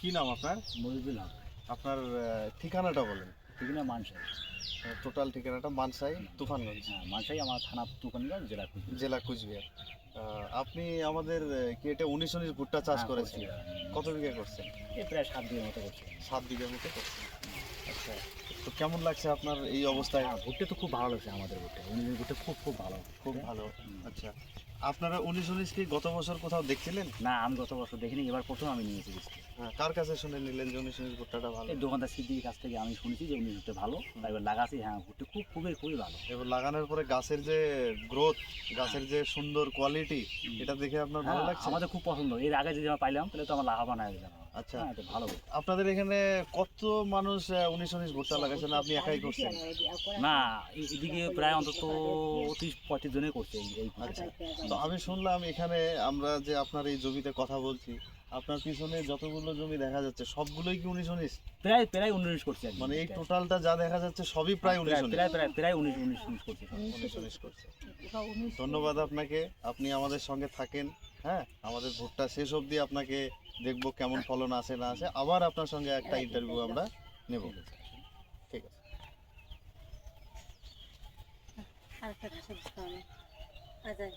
কি নাম আপনার? মহিদুল হক। আপনার ঠিকানাটা বলেন। ঠিকানা মানসাই। টোটাল ঠিকানাটা মানসাই তুফানগঞ্জ। হ্যাঁ মানসাই আমার থানা তুফানগঞ্জ জেলা কুচবিহার। জেলা কুচবিহার। আপনি আমাদের আহ, কি এটা উনিশ উনিশ ভুট্টা চাষ হ্যাঁ, করেছেন? হ্যাঁ। কত বিঘা করছেন? প্রায় সাত দিনের মতো করছি। সাত বিঘার মতো করছেন। আচ্ছা তো কেমন লাগছে আপনার এই অবস্থায়? হ্যাঁ ভুট্টা তো খুব ভালো লাগছে আমাদের ভুট্টা। উনিশ ভুট্টা খুব খুব ভালো। খুব ভালো। আচ্ছা আপনারা উনিশ উনিশ কি গত বছর কোথাও দেখছিলেন? না আমি গত বছর দেখিনি এবার প্রথম আমি নিয়েছি বীজটা। হ্যাঁ, কার কাছে শুনে নিলেন যে উনিশ উনিশ ভুট্টাটা ভালো? এই দোকানদার সিদ্দিকির কাছ থেকে আমি শুনেছি যে উনিশ ভুট্টা ভালো এবার লাগাছি হ্যাঁ ভুট্টা খুব খুবই খুবই ভালো। এবার লাগানোর পরে গাছের যে গ্রোথ গাছের যে সুন্দর কোয়ালিটি এটা দেখে আপনার ভালো হ্যাঁ, লাগছে? আমাদের খুব পছন্দ। এর আগে যদি আমরা পাইলাম তাহলে তো আমার লাভবান হয়ে যেতাম আচ্ছা হ্যাঁ এটা ভালো আপনাদের এখানে কত মানুষ উনিশ উনিশ ভুট্টা লাগাইছেন? আপনি একাই করছেন? না এদিকে প্রায় অন্তত ত্রিশ পঁয়ত্রিশ জনে করছে এই এই তো আমি শুনলাম এখানে আমরা যে আপনার এই জমিতে কথা বলছি আপনার পিছনে যতগুলো জমি দেখা যাচ্ছে সবগুলোই কি উনিশ উনিশ? প্রায় প্রায় উনিশ করছে মানে এই টোটালটা যা দেখা যাচ্ছে সবই প্রায় উনিশ। প্রায় প্রায় প্রায় উনিশ উনিশ উনিশ করছে। উনিশ উনিশ করছে। ধন্যবাদ আপনাকে। আপনি আমাদের সঙ্গে থাকেন। হ্যাঁ আমাদের ভোটটা শেষ অবধি আপনাকে দেখব কেমন ফলন আসে না আছে। আবার আপনার সঙ্গে একটা ইন্টারভিউ আমরা নেব। ঠিক আছে। আজাই